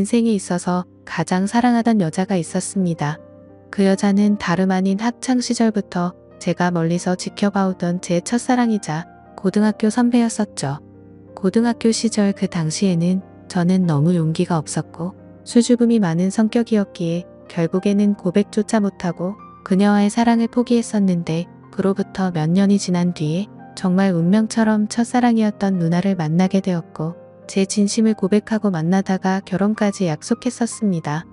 인생에 있어서 가장 사랑하던 여자가 있었습니다. 그 여자는 다름 아닌 학창 시절부터 제가 멀리서 지켜봐오던 제 첫사랑이자 고등학교 선배였었죠. 고등학교 시절 그 당시에는 저는 너무 용기가 없었고 수줍음이 많은 성격이었기에 결국에는 고백조차 못하고 그녀와의 사랑을 포기했었는데 그로부터 몇 년이 지난 뒤에 정말 운명처럼 첫사랑이었던 누나를 만나게 되었고 제 진심을 고백하고 만나다가 결혼까지 약속했었습니다.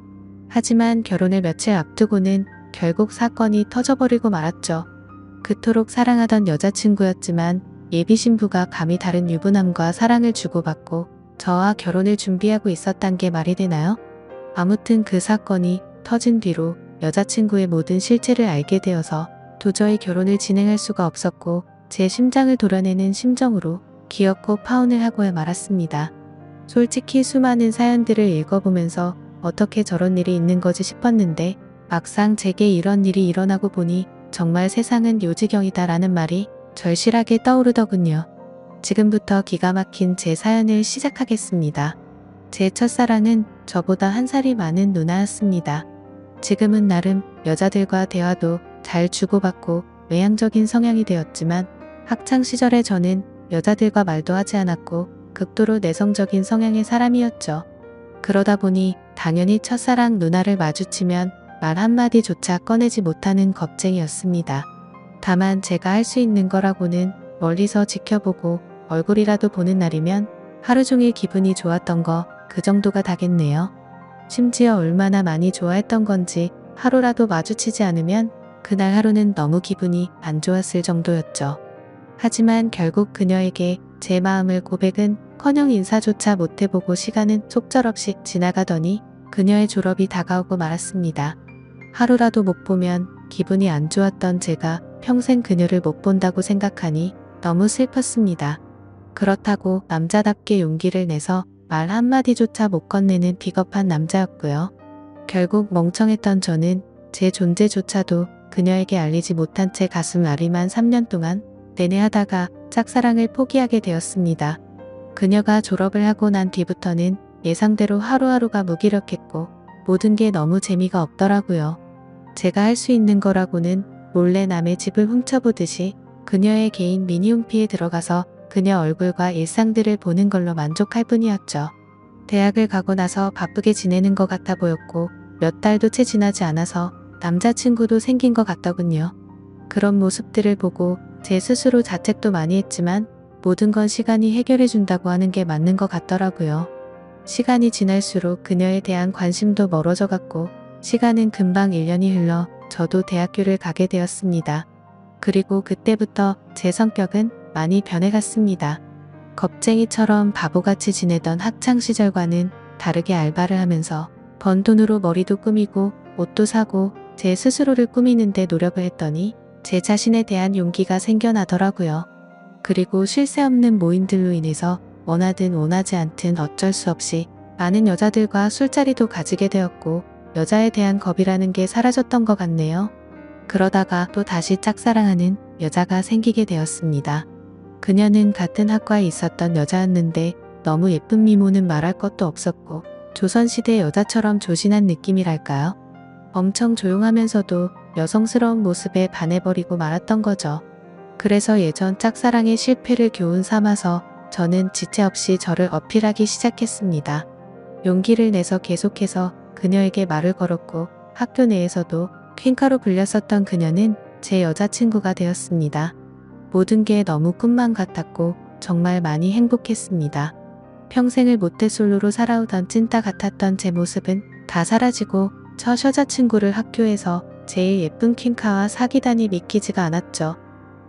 하지만 결혼을 며칠 앞두고는 결국 사건이 터져버리고 말았죠. 그토록 사랑하던 여자친구였지만 예비 신부가 감히 다른 유부남과 사랑을 주고받고 저와 결혼을 준비하고 있었단 게 말이 되나요? 아무튼 그 사건이 터진 뒤로 여자친구의 모든 실체를 알게 되어서 도저히 결혼을 진행할 수가 없었고 제 심장을 도려내는 심정으로 기어코 파혼을 하고야 말았습니다. 솔직히 수많은 사연들을 읽어보면서 어떻게 저런 일이 있는 거지 싶었는데 막상 제게 이런 일이 일어나고 보니 정말 세상은 요지경이다라는 말이 절실하게 떠오르더군요. 지금부터 기가 막힌 제 사연을 시작하겠습니다. 제 첫사랑은 저보다 한 살이 많은 누나였습니다. 지금은 나름 여자들과 대화도 잘 주고받고 외향적인 성향이 되었지만 학창 시절에 저는 여자들과 말도 하지 않았고 극도로 내성적인 성향의 사람이었죠. 그러다 보니 당연히 첫사랑 누나를 마주치면 말 한마디조차 꺼내지 못하는 겁쟁이였습니다. 다만 제가 할 수 있는 거라고는 멀리서 지켜보고 얼굴이라도 보는 날이면 하루 종일 기분이 좋았던 거 그 정도가 다겠네요. 심지어 얼마나 많이 좋아했던 건지 하루라도 마주치지 않으면 그날 하루는 너무 기분이 안 좋았을 정도였죠. 하지만 결국 그녀에게 제 마음을 고백은 커녕 인사조차 못해보고 시간은 속절없이 지나가더니 그녀의 졸업이 다가오고 말았습니다. 하루라도 못 보면 기분이 안 좋았던 제가 평생 그녀를 못 본다고 생각하니 너무 슬펐습니다. 그렇다고 남자답게 용기를 내서 말 한마디조차 못 건네는 비겁한 남자였고요. 결국 멍청했던 저는 제 존재조차도 그녀에게 알리지 못한 채 가슴 아리만 3년 동안 내내 하다가 짝사랑을 포기하게 되었습니다. 그녀가 졸업을 하고 난 뒤부터는 예상대로 하루하루가 무기력했고 모든 게 너무 재미가 없더라고요. 제가 할 수 있는 거라고는 몰래 남의 집을 훔쳐보듯이 그녀의 개인 미니홈피에 들어가서 그녀 얼굴과 일상들을 보는 걸로 만족할 뿐이었죠. 대학을 가고 나서 바쁘게 지내는 것 같아 보였고 몇 달도 채 지나지 않아서 남자친구도 생긴 것 같더군요. 그런 모습들을 보고 제 스스로 자책도 많이 했지만 모든 건 시간이 해결해 준다고 하는 게 맞는 것 같더라고요. 시간이 지날수록 그녀에 대한 관심도 멀어져 갔고 시간은 금방 1년이 흘러 저도 대학교를 가게 되었습니다. 그리고 그때부터 제 성격은 많이 변해갔습니다. 겁쟁이처럼 바보같이 지내던 학창시절과는 다르게 알바를 하면서 번 돈으로 머리도 꾸미고 옷도 사고 제 스스로를 꾸미는데 노력을 했더니 제 자신에 대한 용기가 생겨나더라고요. 그리고 쉴 새 없는 모임들로 인해서 원하든 원하지 않든 어쩔 수 없이 많은 여자들과 술자리도 가지게 되었고 여자에 대한 겁이라는 게 사라졌던 것 같네요. 그러다가 또 다시 짝사랑하는 여자가 생기게 되었습니다. 그녀는 같은 학과에 있었던 여자였는데 너무 예쁜 미모는 말할 것도 없었고 조선시대 여자처럼 조신한 느낌이랄까요? 엄청 조용하면서도 여성스러운 모습에 반해버리고 말았던 거죠. 그래서 예전 짝사랑의 실패를 교훈 삼아서 저는 지체 없이 저를 어필하기 시작했습니다. 용기를 내서 계속해서 그녀에게 말을 걸었고 학교 내에서도 퀸카로 불렸었던 그녀는 제 여자친구가 되었습니다. 모든 게 너무 꿈만 같았고 정말 많이 행복했습니다. 평생을 모태솔로로 살아오던 찐따 같았던 제 모습은 다 사라지고 첫 여자친구를 학교에서 제일 예쁜 퀸카와 사귀다니 믿기지가 않았죠.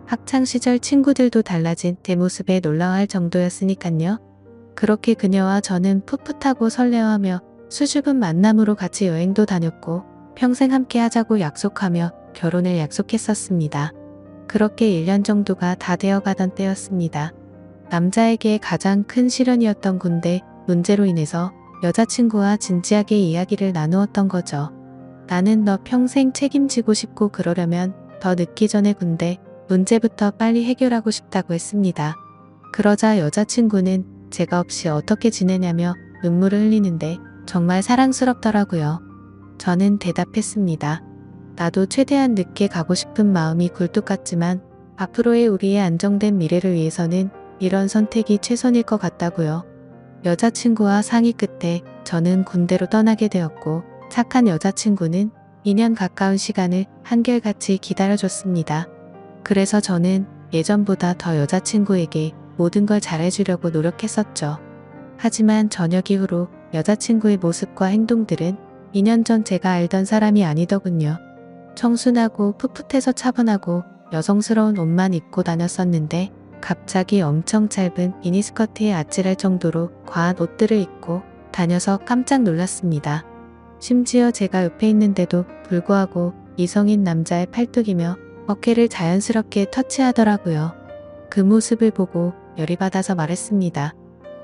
학창시절 친구들도 달라진 제 모습에 놀라워할 정도였으니깐요. 그렇게 그녀와 저는 풋풋하고 설레어하며 수줍은 만남으로 같이 여행도 다녔고 평생 함께 하자고 약속하며 결혼을 약속했었습니다. 그렇게 1년 정도가 다 되어가던 때였습니다. 남자에게 가장 큰 시련이었던 군대 문제로 인해서 여자친구와 진지하게 이야기를 나누었던 거죠. 나는 너 평생 책임지고 싶고 그러려면 더 늦기 전에 군대 문제부터 빨리 해결하고 싶다고 했습니다. 그러자 여자친구는 제가 없이 어떻게 지내냐며 눈물을 흘리는데 정말 사랑스럽더라고요. 저는 대답했습니다. 나도 최대한 늦게 가고 싶은 마음이 굴뚝 같지만 앞으로의 우리의 안정된 미래를 위해서는 이런 선택이 최선일 것 같다고요. 여자친구와 상의 끝에 저는 군대로 떠나게 되었고 착한 여자친구는 2년 가까운 시간을 한결같이 기다려줬습니다. 그래서 저는 예전보다 더 여자친구에게 모든 걸 잘해주려고 노력했었죠. 하지만 저녁 이후로 여자친구의 모습과 행동들은 2년 전 제가 알던 사람이 아니더군요. 청순하고 풋풋해서 차분하고 여성스러운 옷만 입고 다녔었는데 갑자기 엄청 짧은 미니스커트에 아찔할 정도로 과한 옷들을 입고 다녀서 깜짝 놀랐습니다. 심지어 제가 옆에 있는데도 불구하고 이성인 남자의 팔뚝이며 어깨를 자연스럽게 터치하더라고요. 그 모습을 보고 열이 받아서 말했습니다.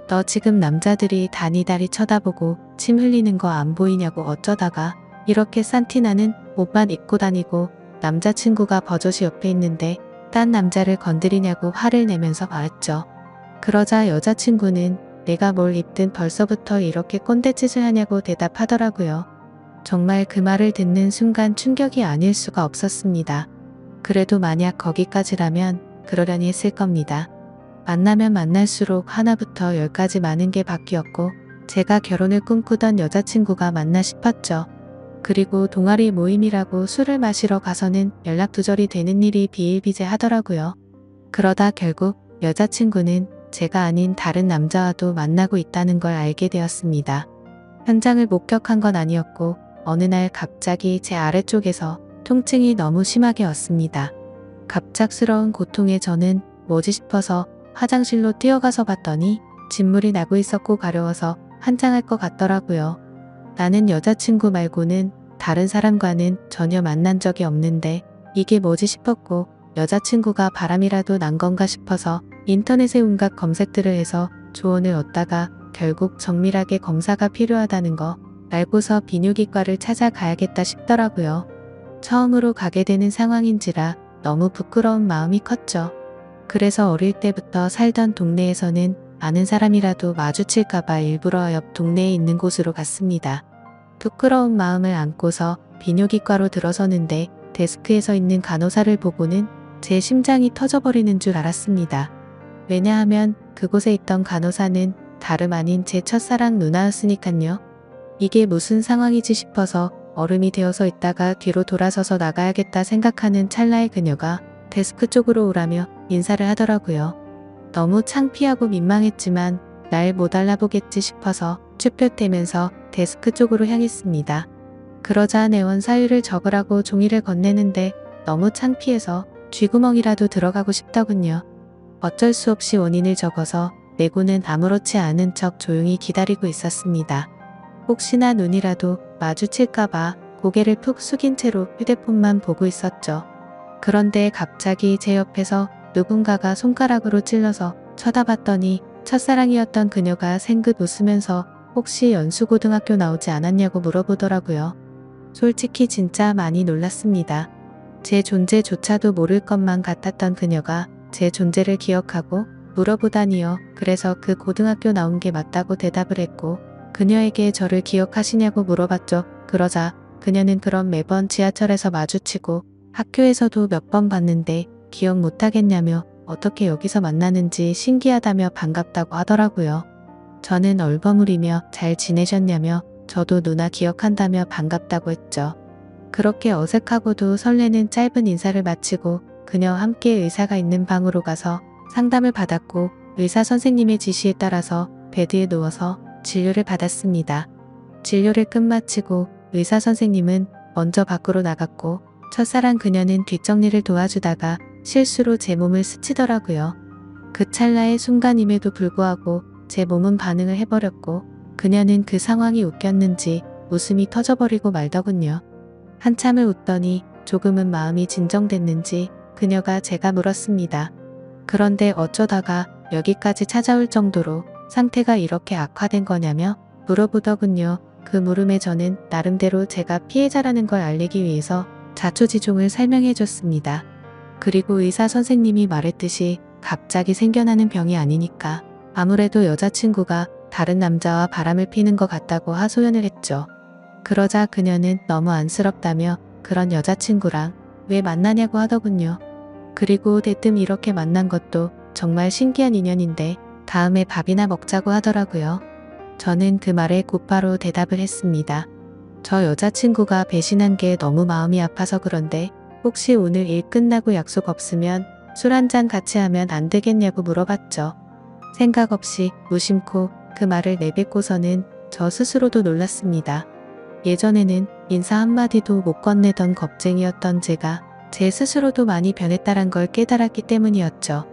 너 지금 남자들이 다니다리 쳐다보고 침 흘리는 거 안 보이냐고 어쩌다가 이렇게 산티나는 옷만 입고 다니고 남자친구가 버젓이 옆에 있는데 딴 남자를 건드리냐고 화를 내면서 말했죠. 그러자 여자친구는 내가 뭘 입든 벌써부터 이렇게 꼰대짓을 하냐고 대답하더라고요. 정말 그 말을 듣는 순간 충격이 아닐 수가 없었습니다. 그래도 만약 거기까지라면 그러려니 했을 겁니다. 만나면 만날수록 하나부터 열까지 많은 게 바뀌었고 제가 결혼을 꿈꾸던 여자친구가 맞나 싶었죠. 그리고 동아리 모임이라고 술을 마시러 가서는 연락 두절이 되는 일이 비일비재 하더라고요. 그러다 결국 여자친구는 제가 아닌 다른 남자와도 만나고 있다는 걸 알게 되었습니다. 현장을 목격한 건 아니었고 어느 날 갑자기 제 아래쪽에서 통증이 너무 심하게 왔습니다. 갑작스러운 고통에 저는 뭐지 싶어서 화장실로 뛰어가서 봤더니 진물이 나고 있었고 가려워서 환장할 것 같더라고요. 나는 여자친구 말고는 다른 사람과는 전혀 만난 적이 없는데 이게 뭐지 싶었고 여자친구가 바람이라도 난 건가 싶어서 인터넷에 온갖 검색들을 해서 조언을 얻다가 결국 정밀하게 검사가 필요하다는 거 알고서 비뇨기과를 찾아가야겠다 싶더라고요. 처음으로 가게 되는 상황인지라 너무 부끄러운 마음이 컸죠. 그래서 어릴 때부터 살던 동네에서는 아는 사람이라도 마주칠까봐 일부러 옆 동네에 있는 곳으로 갔습니다. 부끄러운 마음을 안고서 비뇨기과로 들어서는데 데스크에 서 있는 간호사를 보고는 제 심장이 터져버리는 줄 알았습니다. 왜냐하면 그곳에 있던 간호사는 다름 아닌 제 첫사랑 누나였으니깐요. 이게 무슨 상황이지 싶어서 얼음이 되어서 있다가 뒤로 돌아서서 나가야겠다 생각하는 찰나의 그녀가 데스크 쪽으로 오라며 인사를 하더라고요. 너무 창피하고 민망했지만 날 못 알아보겠지 싶어서 쭈뼛대면서 데스크 쪽으로 향했습니다. 그러자 내원 사유를 적으라고 종이를 건네는데 너무 창피해서 쥐구멍이라도 들어가고 싶더군요. 어쩔 수 없이 원인을 적어서 내고는 아무렇지 않은 척 조용히 기다리고 있었습니다. 혹시나 눈이라도 마주칠까봐 고개를 푹 숙인 채로 휴대폰만 보고 있었죠. 그런데 갑자기 제 옆에서 누군가가 손가락으로 찔러서 쳐다봤더니 첫사랑이었던 그녀가 생긋 웃으면서 혹시 연수고등학교 나오지 않았냐고 물어보더라고요. 솔직히 진짜 많이 놀랐습니다. 제 존재조차도 모를 것만 같았던 그녀가 제 존재를 기억하고 물어보다니요. 그래서 그 고등학교 나온 게 맞다고 대답을 했고 그녀에게 저를 기억하시냐고 물어봤죠. 그러자 그녀는 그럼 매번 지하철에서 마주치고 학교에서도 몇 번 봤는데 기억 못하겠냐며 어떻게 여기서 만나는지 신기하다며 반갑다고 하더라고요. 저는 얼버무리며 잘 지내셨냐며 저도 누나 기억한다며 반갑다고 했죠. 그렇게 어색하고도 설레는 짧은 인사를 마치고 그녀 함께 의사가 있는 방으로 가서 상담을 받았고 의사 선생님의 지시에 따라서 베드에 누워서 진료를 받았습니다. 진료를 끝마치고 의사 선생님은 먼저 밖으로 나갔고 첫사랑 그녀는 뒷정리를 도와주다가 실수로 제 몸을 스치더라고요. 그 찰나의 순간임에도 불구하고 제 몸은 반응을 해버렸고 그녀는 그 상황이 웃겼는지 웃음이 터져버리고 말더군요. 한참을 웃더니 조금은 마음이 진정됐는지 그녀가 제가 물었습니다. 그런데 어쩌다가 여기까지 찾아올 정도로 상태가 이렇게 악화된 거냐며 물어보더군요. 그 물음에 저는 나름대로 제가 피해자라는 걸 알리기 위해서 자초지종을 설명해 줬습니다. 그리고 의사 선생님이 말했듯이 갑자기 생겨나는 병이 아니니까 아무래도 여자친구가 다른 남자와 바람을 피는 것 같다고 하소연을 했죠. 그러자 그녀는 너무 안쓰럽다며 그런 여자친구랑 왜 만나냐고 하더군요. 그리고 대뜸 이렇게 만난 것도 정말 신기한 인연인데 다음에 밥이나 먹자고 하더라고요. 저는 그 말에 곧바로 대답을 했습니다. 저 여자친구가 배신한 게 너무 마음이 아파서 그런데 혹시 오늘 일 끝나고 약속 없으면 술 한잔 같이 하면 안 되겠냐고 물어봤죠. 생각 없이 무심코 그 말을 내뱉고서는 저 스스로도 놀랐습니다. 예전에는 인사 한마디도 못 건네던 겁쟁이였던 제가 제 스스로도 많이 변했다란 걸 깨달았기 때문이었죠.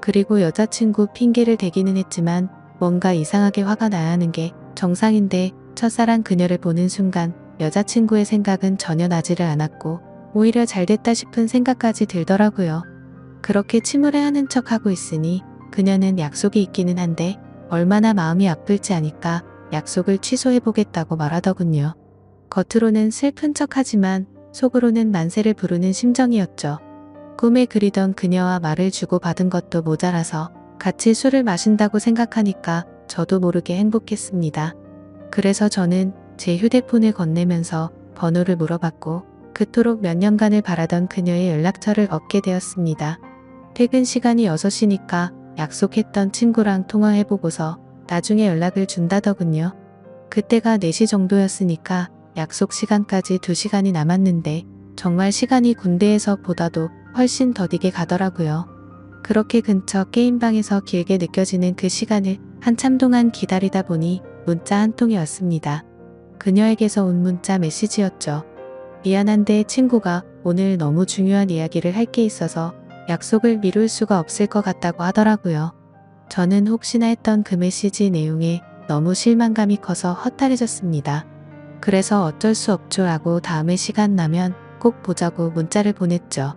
그리고 여자친구 핑계를 대기는 했지만 뭔가 이상하게 화가 나야 하는 게 정상인데 첫사랑 그녀를 보는 순간 여자친구의 생각은 전혀 나지를 않았고 오히려 잘됐다 싶은 생각까지 들더라고요. 그렇게 침울해 하는 척 하고 있으니 그녀는 약속이 있기는 한데 얼마나 마음이 아플지 아니까 약속을 취소해 보겠다고 말하더군요. 겉으로는 슬픈 척 하지만 속으로는 만세를 부르는 심정이었죠. 꿈에 그리던 그녀와 말을 주고받은 것도 모자라서 같이 술을 마신다고 생각하니까 저도 모르게 행복했습니다. 그래서 저는 제 휴대폰을 건네면서 번호를 물어봤고 그토록 몇 년간을 바라던 그녀의 연락처를 얻게 되었습니다. 퇴근 시간이 6시니까 약속했던 친구랑 통화해보고서 나중에 연락을 준다더군요. 그때가 4시 정도였으니까 약속 시간까지 2시간이 남았는데 정말 시간이 군대에서 보다도 훨씬 더디게 가더라고요. 그렇게 근처 게임방에서 길게 느껴지는 그 시간을 한참 동안 기다리다 보니 문자 한 통이 왔습니다. 그녀에게서 온 문자 메시지였죠. 미안한데 친구가 오늘 너무 중요한 이야기를 할 게 있어서 약속을 미룰 수가 없을 것 같다고 하더라고요. 저는 혹시나 했던 그 메시지 내용에 너무 실망감이 커서 허탈해졌습니다. 그래서 어쩔 수 없죠 하고 다음에 시간 나면 꼭 보자고 문자를 보냈죠.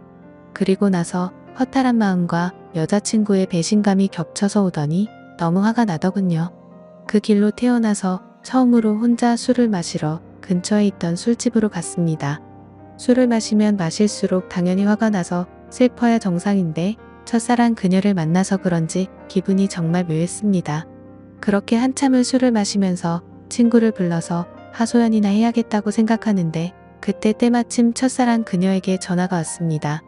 그리고 나서 허탈한 마음과 여자친구의 배신감이 겹쳐서 오더니 너무 화가 나더군요. 그 길로 태어나서 처음으로 혼자 술을 마시러 근처에 있던 술집으로 갔습니다. 술을 마시면 마실수록 당연히 화가 나서 슬퍼야 정상인데 첫사랑 그녀를 만나서 그런지 기분이 정말 묘했습니다. 그렇게 한참을 술을 마시면서 친구를 불러서 하소연이나 해야겠다고 생각하는데 그때 때마침 첫사랑 그녀에게 전화가 왔습니다.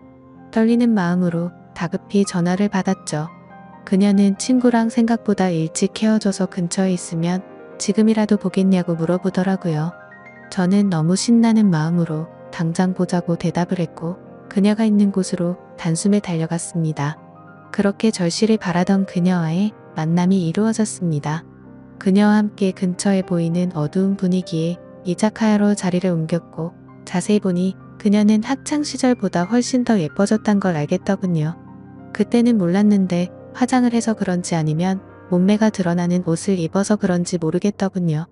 떨리는 마음으로 다급히 전화를 받았죠. 그녀는 친구랑 생각보다 일찍 헤어져서 근처에 있으면 지금이라도 보겠냐고 물어보더라고요. 저는 너무 신나는 마음으로 당장 보자고 대답을 했고 그녀가 있는 곳으로 단숨에 달려갔습니다. 그렇게 절실히 바라던 그녀와의 만남이 이루어졌습니다. 그녀와 함께 근처에 보이는 어두운 분위기에 이자카야로 자리를 옮겼고 자세히 보니 그녀는 학창 시절보다 훨씬 더 예뻐졌단 걸 알겠더군요. 그때는 몰랐는데 화장을 해서 그런지 아니면 몸매가 드러나는 옷을 입어서 그런지 모르겠더군요.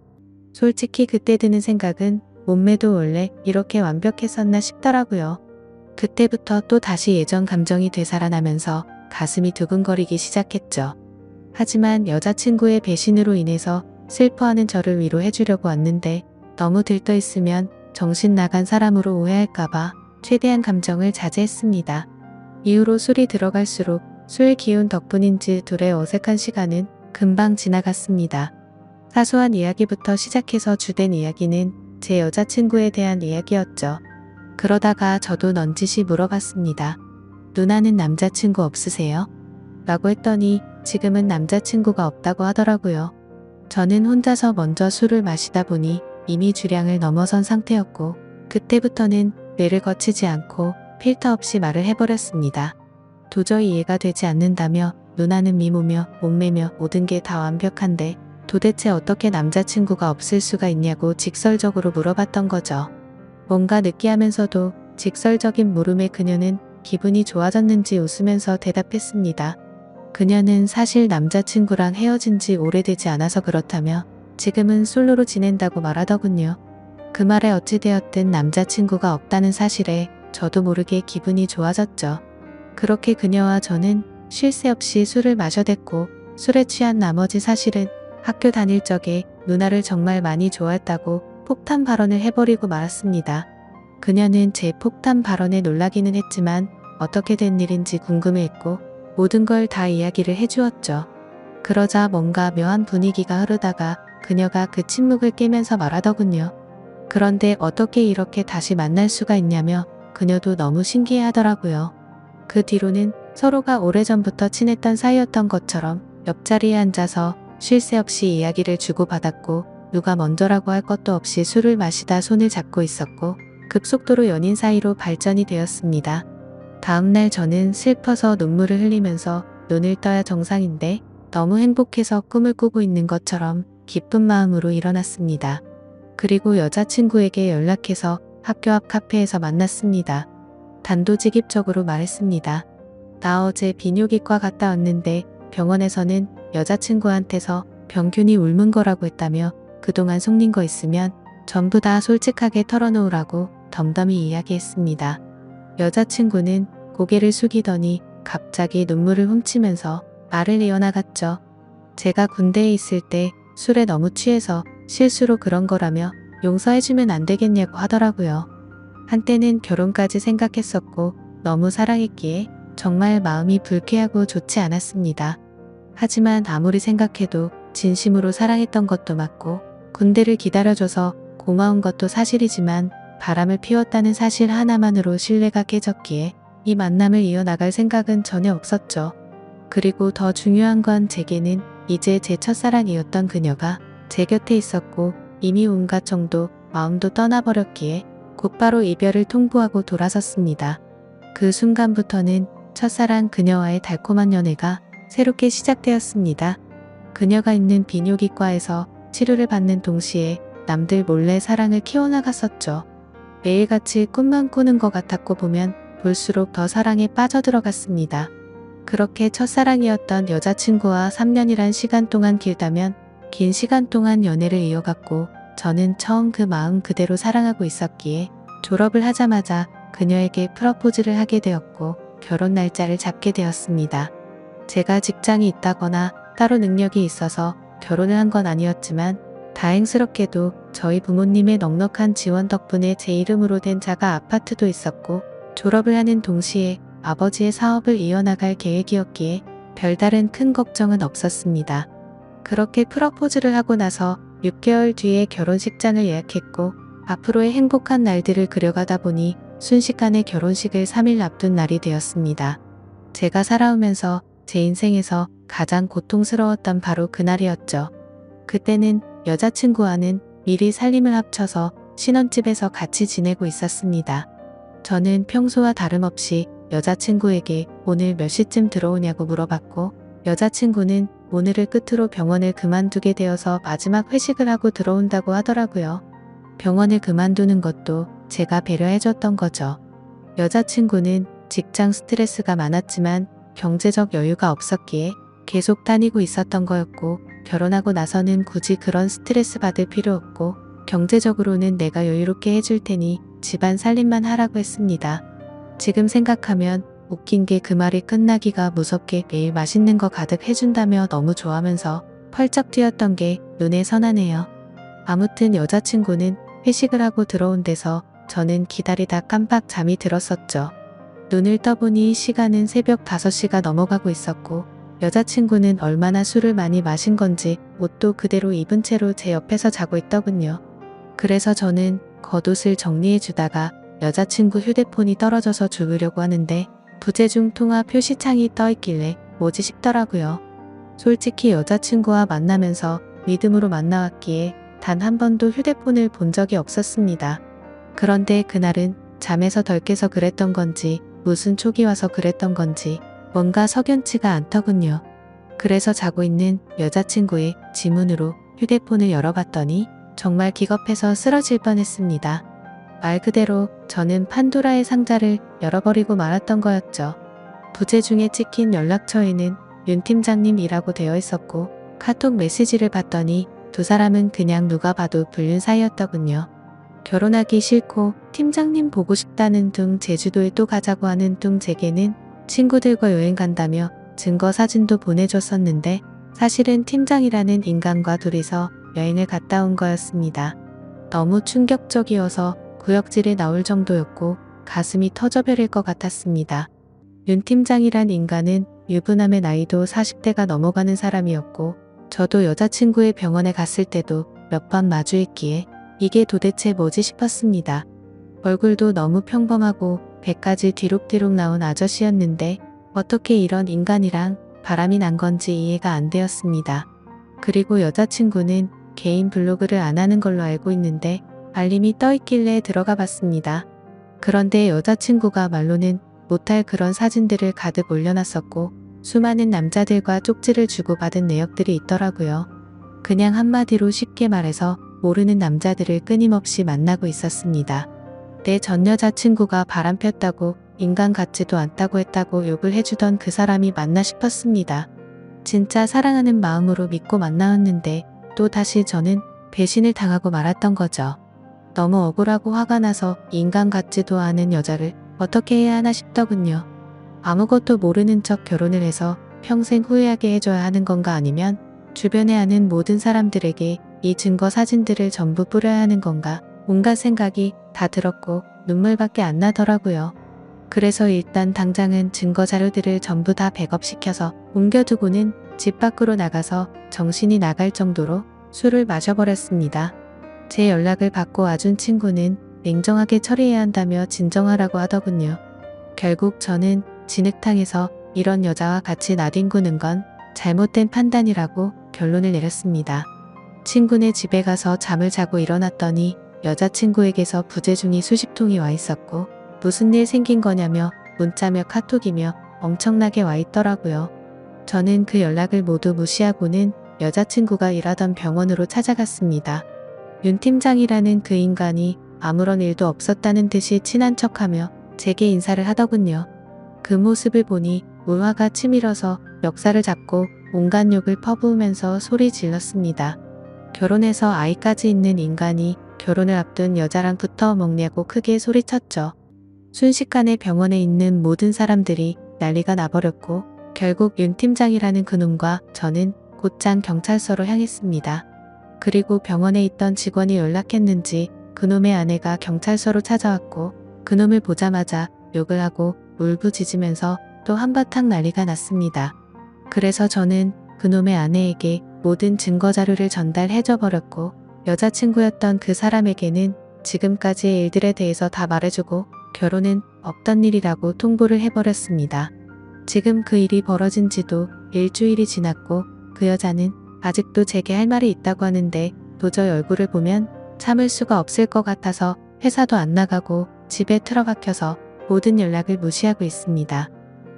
솔직히 그때 드는 생각은 몸매도 원래 이렇게 완벽했었나 싶더라고요. 그때부터 또 다시 예전 감정이 되살아나면서 가슴이 두근거리기 시작했죠. 하지만 여자친구의 배신으로 인해서 슬퍼하는 저를 위로해주려고 왔는데 너무 들떠있으면 정신 나간 사람으로 오해할까봐 최대한 감정을 자제했습니다. 이후로 술이 들어갈수록 술 기운 덕분인지 둘의 어색한 시간은 금방 지나갔습니다. 사소한 이야기부터 시작해서 주된 이야기는 제 여자친구에 대한 이야기였죠. 그러다가 저도 넌지시 물어봤습니다. 누나는 남자친구 없으세요? 라고 했더니 지금은 남자친구가 없다고 하더라고요. 저는 혼자서 먼저 술을 마시다 보니 이미 주량을 넘어선 상태였고 그때부터는 뇌를 거치지 않고 필터 없이 말을 해버렸습니다. 도저히 이해가 되지 않는다며 누나는 미모며 몸매며 모든 게 다 완벽한데 도대체 어떻게 남자친구가 없을 수가 있냐고 직설적으로 물어봤던 거죠. 뭔가 느끼하면서도 직설적인 물음에 그녀는 기분이 좋아졌는지 웃으면서 대답했습니다. 그녀는 사실 남자친구랑 헤어진 지 오래되지 않아서 그렇다며 지금은 솔로로 지낸다고 말하더군요. 그 말에 어찌되었든 남자친구가 없다는 사실에 저도 모르게 기분이 좋아졌죠. 그렇게 그녀와 저는 쉴 새 없이 술을 마셔댔고 술에 취한 나머지 사실은 학교 다닐 적에 누나를 정말 많이 좋아했다고 폭탄 발언을 해버리고 말았습니다. 그녀는 제 폭탄 발언에 놀라기는 했지만 어떻게 된 일인지 궁금해했고 모든 걸 다 이야기를 해주었죠. 그러자 뭔가 묘한 분위기가 흐르다가 그녀가 그 침묵을 깨면서 말하더군요. 그런데 어떻게 이렇게 다시 만날 수가 있냐며 그녀도 너무 신기해 하더라고요. 그 뒤로는 서로가 오래전부터 친했던 사이였던 것처럼 옆자리에 앉아서 쉴 새 없이 이야기를 주고받았고 누가 먼저라고 할 것도 없이 술을 마시다 손을 잡고 있었고 급속도로 연인 사이로 발전이 되었습니다. 다음날 저는 슬퍼서 눈물을 흘리면서 눈을 떠야 정상인데 너무 행복해서 꿈을 꾸고 있는 것처럼 기쁜 마음으로 일어났습니다. 그리고 여자친구에게 연락해서 학교 앞 카페에서 만났습니다. 단도직입적으로 말했습니다. 나 어제 비뇨기과 갔다 왔는데 병원에서는 여자친구한테서 병균이 옮은 거라고 했다며 그동안 속린 거 있으면 전부 다 솔직하게 털어놓으라고 덤덤히 이야기했습니다. 여자친구는 고개를 숙이더니 갑자기 눈물을 훔치면서 말을 이어나갔죠. 제가 군대에 있을 때 술에 너무 취해서 실수로 그런 거라며 용서해주면 안 되겠냐고 하더라고요. 한때는 결혼까지 생각했었고 너무 사랑했기에 정말 마음이 불쾌하고 좋지 않았습니다. 하지만 아무리 생각해도 진심으로 사랑했던 것도 맞고 군대를 기다려줘서 고마운 것도 사실이지만 바람을 피웠다는 사실 하나만으로 신뢰가 깨졌기에 이 만남을 이어나갈 생각은 전혀 없었죠. 그리고 더 중요한 건 제게는 이제 제 첫사랑이었던 그녀가 제 곁에 있었고 이미 온갖 정도 마음도 떠나버렸기에 곧바로 이별을 통보하고 돌아섰습니다. 그 순간부터는 첫사랑 그녀와의 달콤한 연애가 새롭게 시작되었습니다. 그녀가 있는 비뇨기과에서 치료를 받는 동시에 남들 몰래 사랑을 키워나갔었죠. 매일같이 꿈만 꾸는 것 같았고 보면 볼수록 더 사랑에 빠져들어갔습니다. 그렇게 첫사랑이었던 여자친구와 3년이란 시간 동안 길다면 긴 시간 동안 연애를 이어갔고 저는 처음 그 마음 그대로 사랑하고 있었기에 졸업을 하자마자 그녀에게 프러포즈를 하게 되었고 결혼 날짜를 잡게 되었습니다. 제가 직장이 있다거나 따로 능력이 있어서 결혼을 한 건 아니었지만 다행스럽게도 저희 부모님의 넉넉한 지원 덕분에 제 이름으로 된 자가 아파트도 있었고 졸업을 하는 동시에 아버지의 사업을 이어나갈 계획이었기에 별다른 큰 걱정은 없었습니다. 그렇게 프러포즈를 하고 나서 6개월 뒤에 결혼식장을 예약했고 앞으로의 행복한 날들을 그려가다 보니 순식간에 결혼식을 3일 앞둔 날이 되었습니다. 제가 살아오면서 제 인생에서 가장 고통스러웠던 바로 그날이었죠. 그때는 여자친구와는 미리 살림을 합쳐서 신혼집에서 같이 지내고 있었습니다. 저는 평소와 다름없이 여자친구에게 오늘 몇 시쯤 들어오냐고 물어봤고 여자친구는 오늘을 끝으로 병원을 그만두게 되어서 마지막 회식을 하고 들어온다고 하더라고요. 병원을 그만두는 것도 제가 배려해줬던 거죠. 여자친구는 직장 스트레스가 많았지만 경제적 여유가 없었기에 계속 다니고 있었던 거였고 결혼하고 나서는 굳이 그런 스트레스 받을 필요 없고 경제적으로는 내가 여유롭게 해줄 테니 집안 살림만 하라고 했습니다. 지금 생각하면 웃긴 게 그 말이 끝나기가 무섭게 매일 맛있는 거 가득 해준다며 너무 좋아하면서 펄쩍 뛰었던 게 눈에 선하네요. 아무튼 여자친구는 회식을 하고 들어온 데서 저는 기다리다 깜빡 잠이 들었었죠. 눈을 떠보니 시간은 새벽 5시가 넘어가고 있었고 여자친구는 얼마나 술을 많이 마신 건지 옷도 그대로 입은 채로 제 옆에서 자고 있더군요. 그래서 저는 겉옷을 정리해 주다가 여자친구 휴대폰이 떨어져서 주우려고 하는데 부재중 통화 표시창이 떠 있길래 뭐지 싶더라고요. 솔직히 여자친구와 만나면서 믿음으로 만나왔기에 단 한 번도 휴대폰을 본 적이 없었습니다. 그런데 그날은 잠에서 덜 깨서 그랬던 건지 무슨 촉이 와서 그랬던 건지 뭔가 석연치가 않더군요. 그래서 자고 있는 여자친구의 지문으로 휴대폰을 열어봤더니 정말 기겁해서 쓰러질 뻔했습니다. 말 그대로 저는 판도라의 상자를 열어버리고 말았던 거였죠. 부재 중에 찍힌 연락처에는 윤 팀장님이라고 되어 있었고 카톡 메시지를 봤더니 두 사람은 그냥 누가 봐도 불륜 사이였더군요. 결혼하기 싫고 팀장님 보고 싶다는 둥 제주도에 또 가자고 하는 둥 제게는 친구들과 여행 간다며 증거 사진도 보내줬었는데 사실은 팀장이라는 인간과 둘이서 여행을 갔다 온 거였습니다. 너무 충격적이어서 구역질에 나올 정도였고 가슴이 터져버릴 것 같았습니다. 윤 팀장이란 인간은 유부남의 나이도 40대가 넘어가는 사람이었고 저도 여자친구의 병원에 갔을 때도 몇 번 마주했기에 이게 도대체 뭐지 싶었습니다. 얼굴도 너무 평범하고 배까지 뒤룩뒤룩 나온 아저씨였는데 어떻게 이런 인간이랑 바람이 난 건지 이해가 안 되었습니다. 그리고 여자친구는 개인 블로그를 안 하는 걸로 알고 있는데 알림이 떠 있길래 들어가 봤습니다. 그런데 여자친구가 말로는 못할 그런 사진들을 가득 올려놨었고 수많은 남자들과 쪽지를 주고받은 내역들이 있더라고요. 그냥 한마디로 쉽게 말해서 모르는 남자들을 끊임없이 만나고 있었습니다. 내 전 여자친구가 바람 폈다고 인간 같지도 않다고 했다고 욕을 해주던 그 사람이 맞나 싶었습니다. 진짜 사랑하는 마음으로 믿고 만나왔는데 또 다시 저는 배신을 당하고 말았던 거죠. 너무 억울하고 화가 나서 인간 같지도 않은 여자를 어떻게 해야 하나 싶더군요. 아무것도 모르는 척 결혼을 해서 평생 후회하게 해줘야 하는 건가 아니면 주변에 아는 모든 사람들에게 이 증거 사진들을 전부 뿌려야 하는 건가 온갖 생각이 다 들었고 눈물밖에 안 나더라고요. 그래서 일단 당장은 증거 자료들을 전부 다 백업시켜서 옮겨두고는 집 밖으로 나가서 정신이 나갈 정도로 술을 마셔버렸습니다. 제 연락을 받고 와준 친구는 냉정하게 처리해야 한다며 진정하라고 하더군요. 결국 저는 진흙탕에서 이런 여자와 같이 나뒹구는 건 잘못된 판단이라고 결론을 내렸습니다. 친구네 집에 가서 잠을 자고 일어났더니 여자친구에게서 부재중이 수십 통이 와 있었고 무슨 일 생긴 거냐며 문자며 카톡이며 엄청나게 와 있더라고요. 저는 그 연락을 모두 무시하고는 여자친구가 일하던 병원으로 찾아갔습니다. 윤 팀장이라는 그 인간이 아무런 일도 없었다는 듯이 친한 척하며 제게 인사를 하더군요. 그 모습을 보니 우화가 치밀어서 멱살을 잡고 온갖 욕을 퍼부으면서 소리 질렀습니다. 결혼해서 아이까지 있는 인간이 결혼을 앞둔 여자랑 붙어 먹냐고 크게 소리쳤죠. 순식간에 병원에 있는 모든 사람들이 난리가 나버렸고 결국 윤 팀장이라는 그놈과 저는 곧장 경찰서로 향했습니다. 그리고 병원에 있던 직원이 연락했는지 그놈의 아내가 경찰서로 찾아왔고 그놈을 보자마자 욕을 하고 울부짖으면서 또 한바탕 난리가 났습니다. 그래서 저는 그놈의 아내에게 모든 증거 자료를 전달해줘 버렸고 여자친구였던 그 사람에게는 지금까지의 일들에 대해서 다 말해주고 결혼은 없던 일이라고 통보를 해버렸습니다. 지금 그 일이 벌어진 지도 일주일이 지났고 그 여자는 아직도 제게 할 말이 있다고 하는데 도저히 얼굴을 보면 참을 수가 없을 것 같아서 회사도 안 나가고 집에 틀어박혀서 모든 연락을 무시하고 있습니다.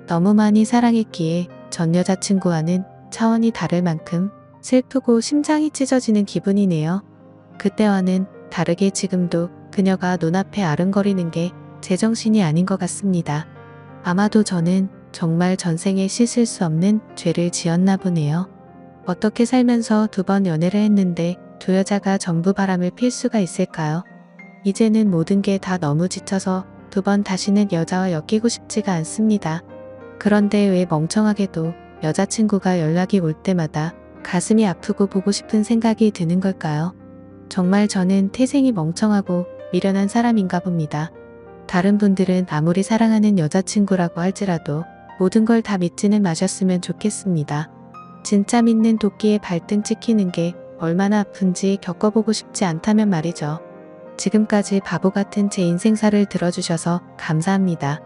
너무 많이 사랑했기에 전 여자친구와는 차원이 다를 만큼 슬프고 심장이 찢어지는 기분이네요. 그때와는 다르게 지금도 그녀가 눈앞에 아른거리는 게 제정신이 아닌 것 같습니다. 아마도 저는 정말 전생에 씻을 수 없는 죄를 지었나 보네요. 어떻게 살면서 두 번 연애를 했는데 두 여자가 전부 바람을 필 수가 있을까요? 이제는 모든 게 다 너무 지쳐서 두 번 다시는 여자와 엮이고 싶지가 않습니다. 그런데 왜 멍청하게도 여자친구가 연락이 올 때마다 가슴이 아프고 보고 싶은 생각이 드는 걸까요? 정말 저는 태생이 멍청하고 미련한 사람인가 봅니다. 다른 분들은 아무리 사랑하는 여자친구라고 할지라도 모든 걸 다 믿지는 마셨으면 좋겠습니다. 진짜 믿는 도끼에 발등 찍히는 게 얼마나 아픈지 겪어보고 싶지 않다면 말이죠. 지금까지 바보 같은 제 인생사를 들어주셔서 감사합니다.